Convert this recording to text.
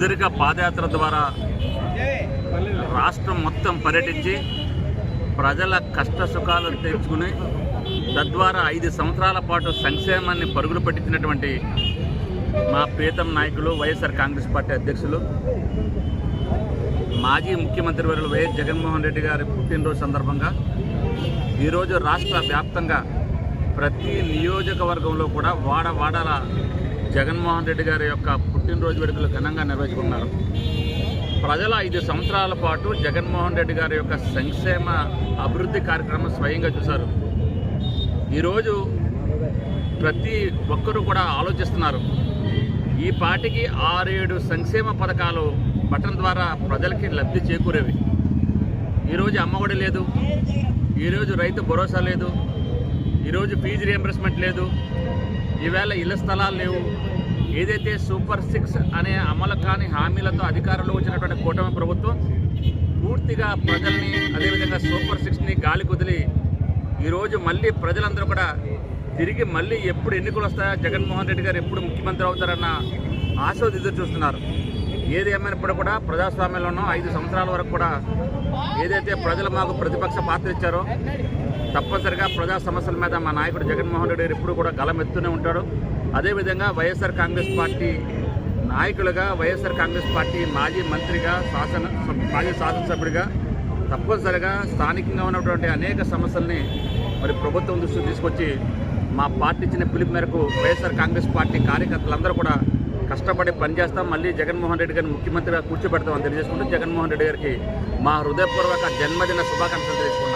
సుదీర్ఘ పాదయాత్ర ద్వారా రాష్ట్రం మొత్తం పర్యటించి ప్రజల కష్ట సుఖాలను తెచ్చుకుని తద్వారా ఐదు సంవత్సరాల పాటు సంక్షేమాన్ని పరుగులు పెట్టించినటువంటి మా ప్రీతం నాయకులు వైఎస్ఆర్ కాంగ్రెస్ పార్టీ అధ్యక్షులు మాజీ ముఖ్యమంత్రి వర్యులు వైఎస్ జగన్మోహన్ రెడ్డి గారి పుట్టినరోజు సందర్భంగా ఈరోజు రాష్ట్ర వ్యాప్తంగా ప్రతి నియోజకవర్గంలో కూడా వాడ వాడల జగన్మోహన్ రెడ్డి గారి యొక్క పుట్టినరోజు వేడుకలు ఘనంగా నిర్వహించుకున్నారు ప్రజల ఐదు సంవత్సరాల పాటు జగన్మోహన్ రెడ్డి గారి యొక్క సంక్షేమ అభివృద్ధి కార్యక్రమం స్వయంగా చూశారు. ఈరోజు ప్రతి ఒక్కరూ కూడా ఆలోచిస్తున్నారు. ఈ పార్టీకి ఆరేడు సంక్షేమ పథకాలు బటన్ ద్వారా ప్రజలకి లబ్ధి చేకూరేవి. ఈరోజు అమ్మఒడి లేదు. ఈరోజు రైతు భరోసా లేదు. ఈరోజు ఫీజు రియంబర్స్మెంట్ లేదు. ఈవేళ ఇళ్ళ స్థలాలు లేవు. ఏదైతే సూపర్ సిక్స్ అనే అమలు కాని హామీలతో అధికారంలో వచ్చినటువంటి కూటమి ప్రభుత్వం పూర్తిగా ప్రజల్ని అదేవిధంగా సూపర్ సిక్స్ని గాలి కుదిలి ఈరోజు మళ్ళీ ప్రజలందరూ కూడా తిరిగి మళ్ళీ ఎప్పుడు ఎన్నికలు వస్తాయో? జగన్మోహన్ రెడ్డి గారు ఎప్పుడు ముఖ్యమంత్రి అవుతారన్న ఆశ ఎదురు చూస్తున్నారు. ఏది ఏమైనప్పుడు కూడా ప్రజాస్వామ్యంలోనూ ఐదు సంవత్సరాల వరకు కూడా ఏదైతే ప్రజలు మాకు ప్రతిపక్ష పాత్ర ఇచ్చారో తప్పనిసరిగా ప్రజా సమస్యల మీద మా నాయకుడు జగన్మోహన్ రెడ్డి గారు ఎప్పుడు కూడా గలమెత్తూనే ఉంటాడు. అదేవిధంగా వైఎస్ఆర్ కాంగ్రెస్ పార్టీ నాయకులుగా వైఎస్ఆర్ కాంగ్రెస్ పార్టీ మాజీ మంత్రిగా శాసన మాజీ శాసనసభ్యుడిగా తప్పనిసరిగా స్థానికంగా ఉన్నటువంటి అనేక సమస్యల్ని మరి ప్రభుత్వం దృష్టికి తీసుకొచ్చి మా పార్టీ ఇచ్చిన పిలుపు మేరకు వైఎస్ఆర్ కాంగ్రెస్ పార్టీ కార్యకర్తలందరూ కూడా కష్టపడి పనిచేస్తాం. మళ్ళీ జగన్మోహన్ రెడ్డి గారిని ముఖ్యమంత్రిగా కూర్చోబెడతామని తెలియజేసుకుంటూ జగన్మోహన్ రెడ్డి గారికి మా హృదయపూర్వక జన్మదిన శుభాకాంక్షలు తెలుసుకుంటాం